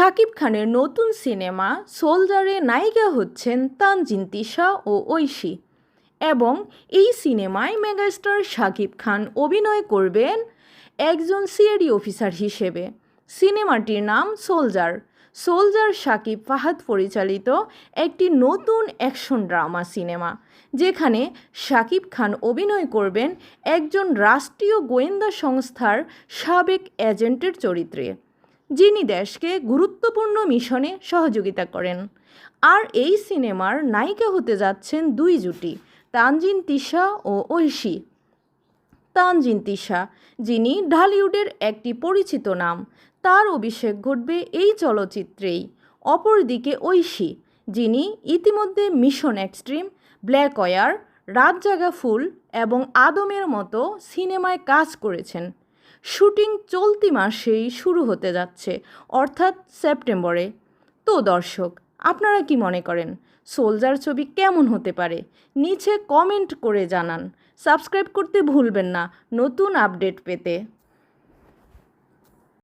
শাকিব খানের নতুন সিনেমা সোলজারে নায়িকা হচ্ছেন তানজিন তিশা ও ঐশী। এবং এই সিনেমায় মেগাস্টার শাকিব খান অভিনয় করবেন একজন সিআইডি অফিসার হিসেবে। সিনেমাটির নাম সোলজার। সোলজার শাকিব ফাহাদ পরিচালিত একটি নতুন অ্যাকশন ড্রামা সিনেমা, যেখানে শাকিব খান অভিনয় করবেন একজন রাষ্ট্রীয় গোয়েন্দা সংস্থার সাবেক এজেন্টের চরিত্রে। যিনি দেশকে গুরুত্বপূর্ণ মিশনে সহযোগিতা করেন। আর এই সিনেমার নায়িকা হতে যাচ্ছেন দুই জুটি, তানজিন তিশা ও ঐশী। তানজিন তিশা, যিনি ঢালিউডের একটি পরিচিত নাম, তার অভিষেক ঘটবে এই চলচ্চিত্রেই। অপরদিকে ঐশী, যিনি ইতিমধ্যে মিশন এক্সট্রিম, ব্ল্যাক ওয়ার, রাত জাগা ফুল এবং আদমের মতো সিনেমায় কাজ করেছেন। শুটিং চলতি মাসেই শুরু হতে যাচ্ছে, অর্থাৎ সেপ্টেম্বরে। তো দর্শক, আপনারা কি মনে করেন? সোলজার ছবি কেমন হতে পারে? নিচে কমেন্ট করে জানান। সাবস্ক্রাইব করতে ভুলবেন না। নতুন আপডেট পেতে।